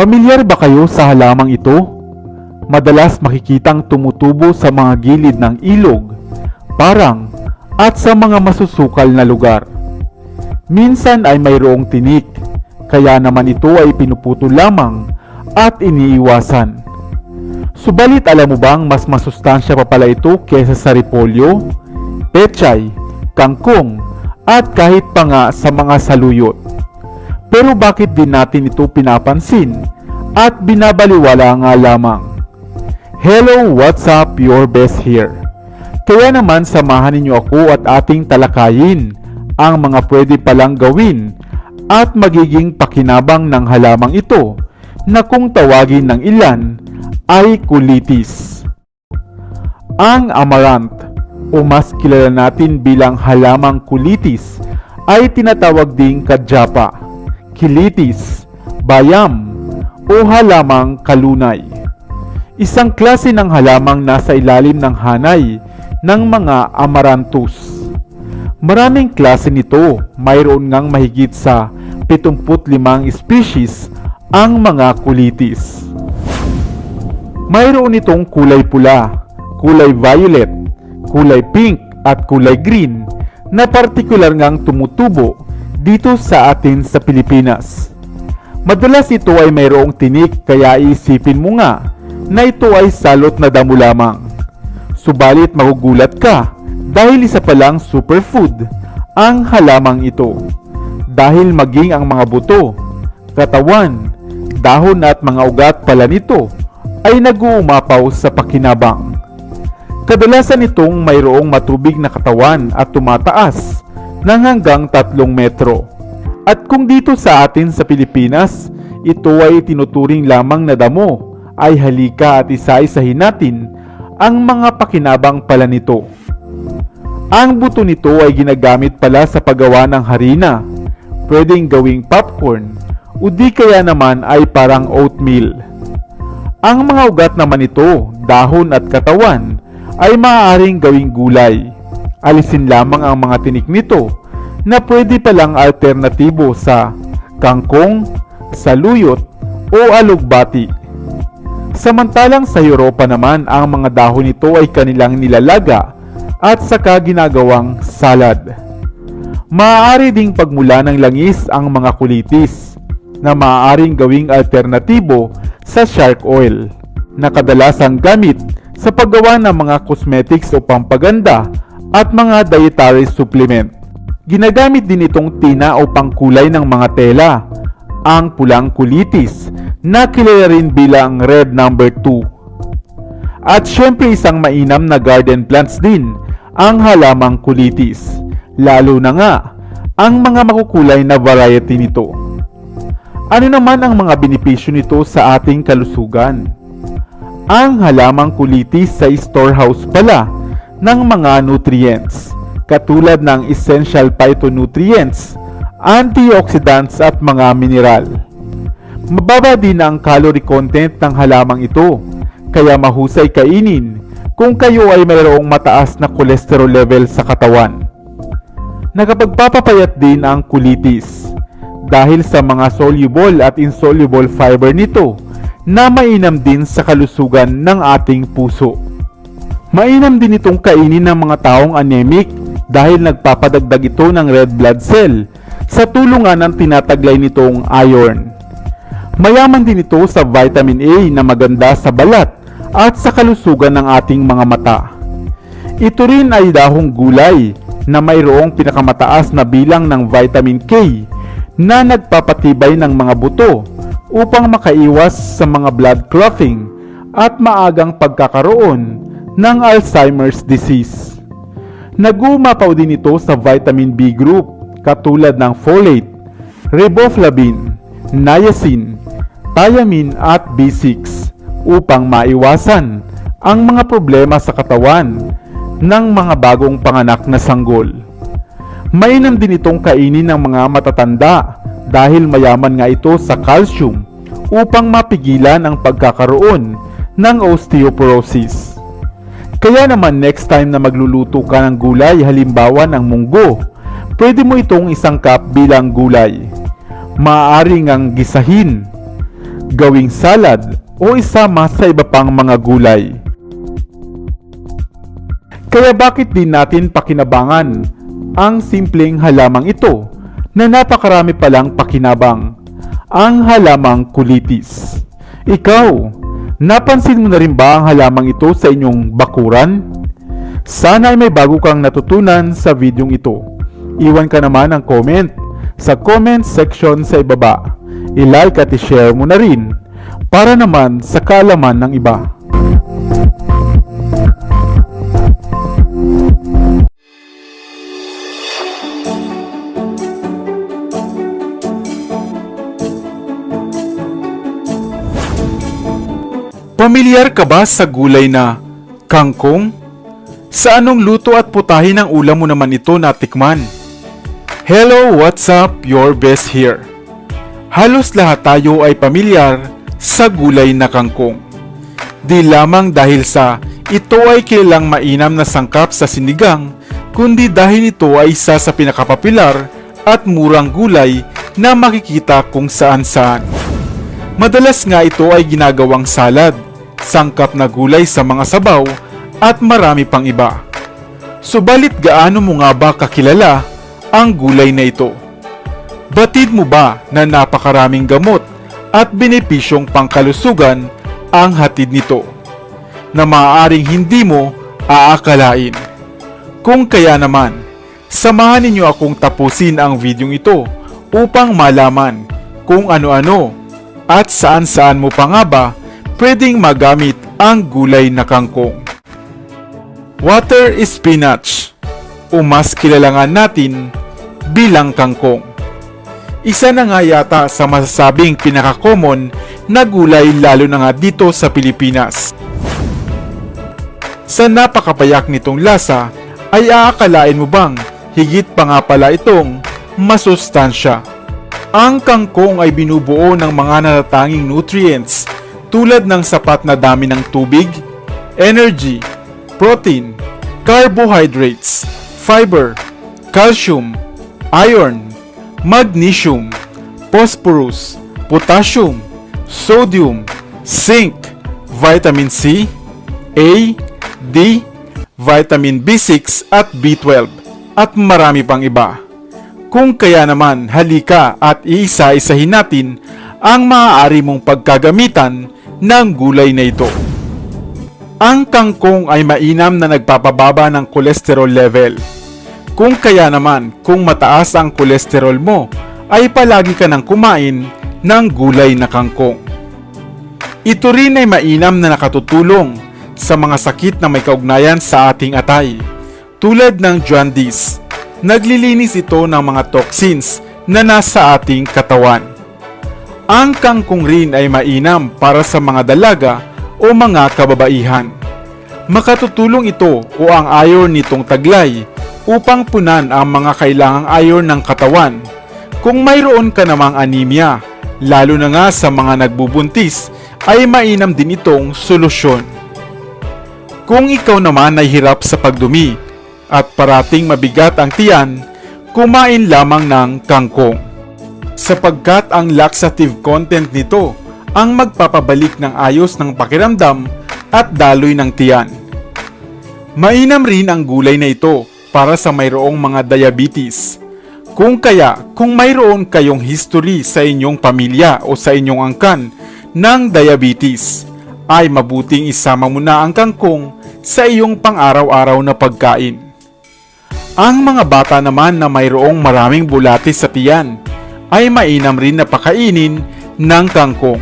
Pamilyar ba kayo sa halamang ito? Madalas makikitang tumutubo sa mga gilid ng ilog, parang at sa mga masusukal na lugar. Minsan ay mayroong tinik, kaya naman ito ay pinuputol lamang at iniiwasan. Subalit alam mo bang mas masustansya pa pala ito kesa sa repolyo, pechay, kangkong, at kahit pa nga sa mga saluyot. Pero bakit din natin ito pinapansin at binabaliwala nga lamang? Hello, what's up? Your best here. Kaya naman samahan ninyo ako at ating talakayin ang mga pwede palang gawin at magiging pakinabang ng halamang ito na kung tawagin ng ilan ay kulitis. Ang amaranth o mas kilala natin bilang halamang kulitis ay tinatawag ding kadyapa, kilitis, bayam o halamang kalunay. Isang klase ng halamang nasa ilalim ng hanay ng mga amaranthus. Maraming klase nito, mayroon ngang mahigit sa 75 species ang mga kulitis. Mayroon itong kulay pula, kulay violet, kulay pink at kulay green na partikular ngang tumutubo dito sa atin sa Pilipinas. Madalas ito ay mayroong tinik kaya iisipin mo nga na ito ay salot na damo lamang. Subalit magugulat ka dahil isa palang superfood ang halamang ito. Dahil maging ang mga buto, katawan, dahon at mga ugat pala nito ay nag-uumapaw sa pakinabang. Kadalasan itong mayroong matubig na katawan at tumataas ng hanggang 3 metro. At kung dito sa atin sa Pilipinas, ito ay tinuturing lamang na damo, ay halika at isa-isahin natin ang mga pakinabang pala nito. Ang buto nito ay ginagamit pala sa paggawa ng harina, pwedeng gawing popcorn, o di kaya naman ay parang oatmeal. Ang mga ugat naman ito, dahon at katawan, ay maaaring gawing gulay. Alisin lamang ang mga tinik nito na pwede palang alternatibo sa kangkong, saluyot o alugbati. Samantalang sa Europa naman ang mga dahon nito ay kanilang nilalaga at saka ginagawang salad. Maaari ding pagmula ng langis ang mga kulitis na maaaring gawing alternatibo sa shark oil na kadalasang gamit sa paggawa ng mga cosmetics o pampaganda at mga dietary supplement. Ginagamit din itong tina o pangkulay ng mga tela, ang pulang kulitis na kilala rin bilang red number 2. At syempre isang mainam na garden plants din ang halamang kulitis, lalo na nga ang mga makukulay na variety nito. Ano naman ang mga benepisyo nito sa ating kalusugan? Ang halamang kulitis sa storehouse pala ng mga nutrients, katulad ng essential phytonutrients, antioxidants at mga mineral. Mababa din ang calorie content ng halamang ito, kaya mahusay kainin kung kayo ay mayroong mataas na cholesterol level sa katawan. Nakapagpapapayat din ang kulitis dahil sa mga soluble at insoluble fiber nito na mainam din sa kalusugan ng ating puso. Mainam din itong kainin ng mga taong anemic dahil nagpapadagdag ito ng red blood cell sa tulungan ng tinataglay nitong iron. Mayaman din ito sa vitamin A na maganda sa balat at sa kalusugan ng ating mga mata. Ito rin ay dahong gulay na mayroong pinakamataas na bilang ng vitamin K na nagpapatibay ng mga buto upang makaiwas sa mga blood clotting at maagang pagkakaroon ng Alzheimer's disease. Nagumapaw din ito sa vitamin B group katulad ng folate, riboflavin, niacin, thiamine at B6 upang maiwasan ang mga problema sa katawan ng mga bagong panganak na sanggol. Mainam din itong kainin ng mga matatanda dahil mayaman nga ito sa calcium upang mapigilan ang pagkakaroon ng osteoporosis. Kaya naman next time na magluluto ka ng gulay halimbawa ng munggo, pwede mo itong isang cup bilang gulay. Maaari ngang gisahin. gawing salad o isama sa iba pang mga gulay. Kaya bakit din natin pakinabangan ang simpleng halamang ito na napakarami palang pakinabang, ang halamang kulitis. Ikaw, napansin mo na rin ba ang halamang ito sa inyong bakuran? Sana ay may bago kang natutunan sa videong ito. Iwan ka naman ang comment sa comment section sa ibaba. I-like at i-share mo na rin para naman sa kaalaman ng iba. Pamilyar ka ba sa gulay na kangkong? Sa anong luto at putahin ng ulam mo naman ito natikman? Hello, what's up? Your best here. Halos lahat tayo ay pamilyar sa gulay na kangkong. Di lamang dahil sa ito ay kilalang mainam na sangkap sa sinigang, kundi dahil ito ay isa sa pinakapopular at murang gulay na makikita kung saan saan. Madalas nga ito ay ginagawang salad, sangkap na gulay sa mga sabaw at marami pang iba. Subalit gaano mo nga ba kakilala ang gulay na ito? Batid mo ba na napakaraming gamot at benepisyong pangkalusugan ang hatid nito na maaaring hindi mo aakalain? Kung kaya naman, samahan ninyo akong tapusin ang videong ito upang malaman kung ano-ano at saan-saan mo pa nga ba pwedeng magamit ang gulay na kangkong. Water spinach o mas kilalangan natin bilang kangkong. Isa na nga yata sa masasabing pinaka-common na gulay lalo na nga dito sa Pilipinas. Sa napakapayak nitong lasa ay aakalain mo bang higit pa nga pala itong masustansya. Ang kangkong ay binubuo ng mga natatanging nutrients tulad ng sapat na dami ng tubig, energy, protein, carbohydrates, fiber, calcium, iron, magnesium, phosphorus, potassium, sodium, zinc, vitamin C, A, D, vitamin B6 at B12 at marami pang iba. Kung kaya naman halika at iisa-isahin natin ang maaari mong pagkagamitan ng gulay na ito. Ang kangkong ay mainam na nagpapababa ng kolesterol level. Kung kaya naman, kung mataas ang kolesterol mo, ay palagi ka nang kumain ng gulay na kangkong. Ito rin ay mainam na nakatutulong sa mga sakit na may kaugnayan sa ating atay, tulad ng jaundice. Naglilinis ito ng mga toxins na nasa ating katawan. Ang kangkong rin ay mainam para sa mga dalaga o mga kababaihan. Makatutulong ito o ang iron nitong taglay upang punan ang mga kailangang iron ng katawan. Kung mayroon ka namang anemia, lalo na nga sa mga nagbubuntis, ay mainam din itong solusyon. Kung ikaw naman ay hirap sa pagdumi at parating mabigat ang tiyan, kumain lamang ng kangkong. Sapagkat ang laxative content nito ang magpapabalik ng ayos ng pakiramdam at daloy ng tiyan. Mainam rin ang gulay na ito para sa mayroong mga diabetes. Kung kaya, kung mayroon kayong history sa inyong pamilya o sa inyong angkan ng diabetes, ay mabuting isama mo na ang kangkong sa iyong pang-araw-araw na pagkain. Ang mga bata naman na mayroong maraming bulatis sa tiyan ay mainam rin na pakainin ng kangkong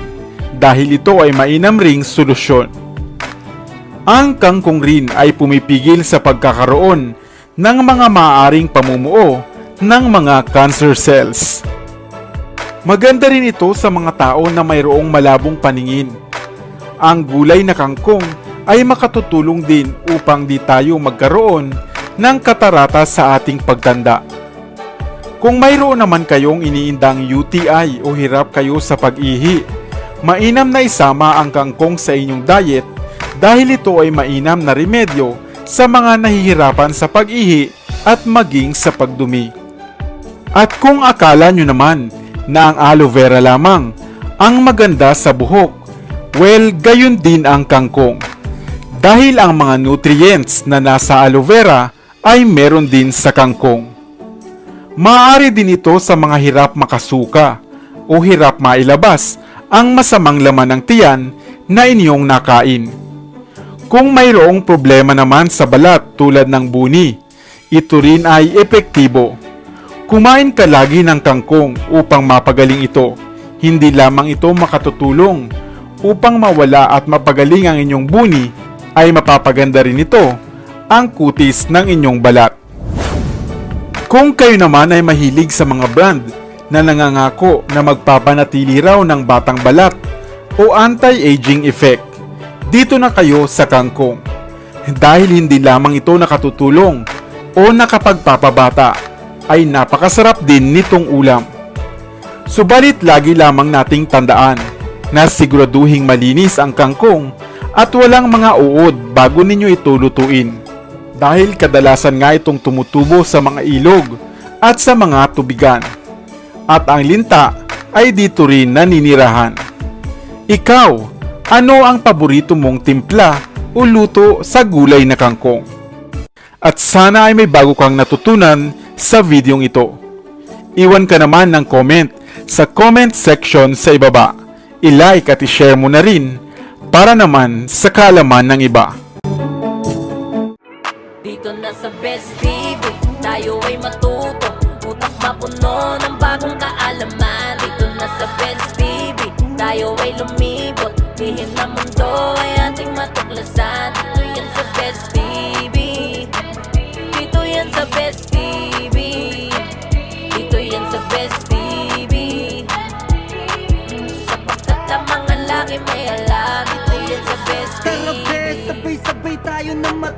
dahil ito ay mainam ring solusyon. Ang kangkong rin ay pumipigil sa pagkakaroon ng mga maaaring pamumuo ng mga cancer cells. Maganda rin ito sa mga tao na mayroong malabong paningin. Ang gulay na kangkong ay makatutulong din upang di tayo magkaroon ng katarata sa ating pagtanda. Kung mayroon naman kayong iniindang UTI o hirap kayo sa pag-ihi, mainam na isama ang kangkong sa inyong diet dahil ito ay mainam na remedyo sa mga nahihirapan sa pag-ihi at maging sa pagdumi. At kung akala nyo naman na ang aloe vera lamang Ang maganda sa buhok, well, gayon din ang kangkong. Dahil ang mga nutrients na nasa aloe vera ay meron din sa kangkong. Maaari din ito sa mga hirap makasuka o hirap mailabas ang masamang laman ng tiyan na inyong nakain. Kung mayroong problema naman sa balat tulad ng buni, ito rin ay epektibo. Kumain ka lagi ng kangkong upang mapagaling ito. Hindi lamang ito makatutulong upang mawala at mapagaling ang inyong buni ay mapapaganda rin ito ang kutis ng inyong balat. Kung kayo naman ay mahilig sa mga brand na nangangako na magpapanatili raw ng batang balat o anti-aging effect, dito na kayo sa kangkong. Dahil hindi lamang ito nakatutulong o nakapagpapabata, ay napakasarap din nitong ulam. Subalit lagi lamang nating tandaan na siguraduhing malinis ang kangkong at walang mga uod bago ninyo ito lutuin. Dahil kadalasan nga itong tumutubo sa mga ilog at sa mga tubigan. At ang linta ay dito rin naninirahan. Ikaw, ano ang paborito mong timpla o luto sa gulay na kangkong? At sana ay may bago kang natutunan sa videong ito. Iwan ka naman ng comment sa comment section sa ibaba. I-like at i-share mo na rin para naman sa kaalaman ng iba. Na sa Best TV, tayo ay matuto Utak mapuno ng bagong kaalaman Dito na sa Best TV, tayo ay lumibot. Lihim na mundo ay ating matuklasan. Dito yan sa Best TV Dito yan sa Best TV Dito yan sa Best TV Sapagkat ang mga lagi may alam Dito yan sa Best TV sabay-sabay tayo na matuto